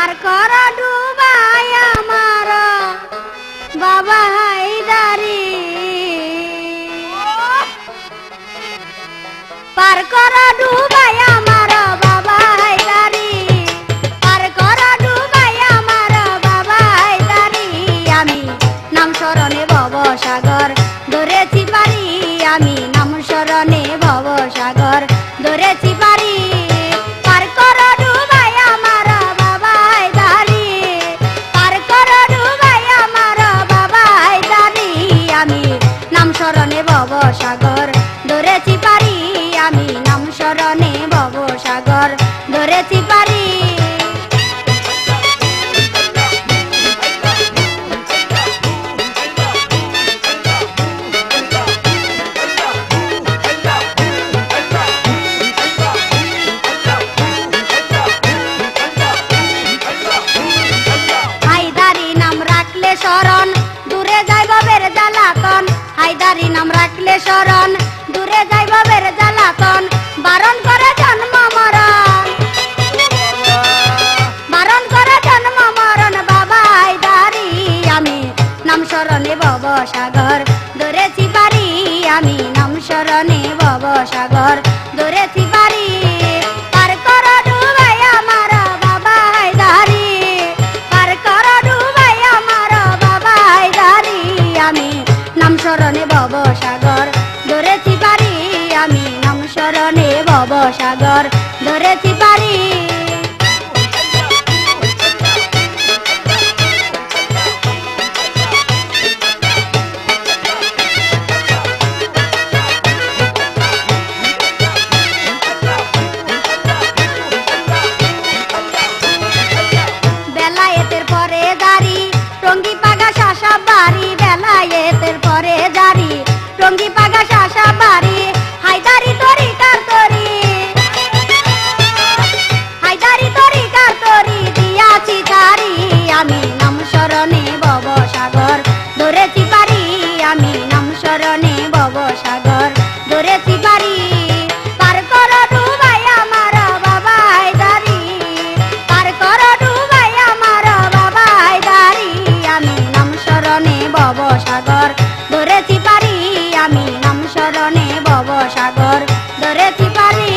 পার কর ডুবাই আমার। বাবা হাইদারি পার কর ডুবাই আমার, বাবা হাইদারি পার কর ডুবাই আমার, বাবা হাইদারি আমি নাম স্মরণে ভব সাগর, ধরেছি পারি আমি নাম ধরেছি পার নাম স্মরণে ভব সাগর ধরেছি পারি। শরণ, দূরে যাইব বের জ্বালাতন। হায়দারি নাম রাখলে শরণ, দূরে যাইব বের জ্বালাতন। বারণ করে জন্ম মরণ। বারণ করে জন্ম মরণ, বাবাই হায়দারি আমি। নাম স্মরণে ভব সাগর, ধরেছি পারি আমি। নাম স্মরণে ভব সাগর সাগর ধরেছি পারি বেলায়েতের পরে দাড়ি টঙ্গি ভব সাগর ধরেছি পারি আমি নাম স্মরণে ভব সাগর ধরেছি পারি।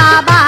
বাবা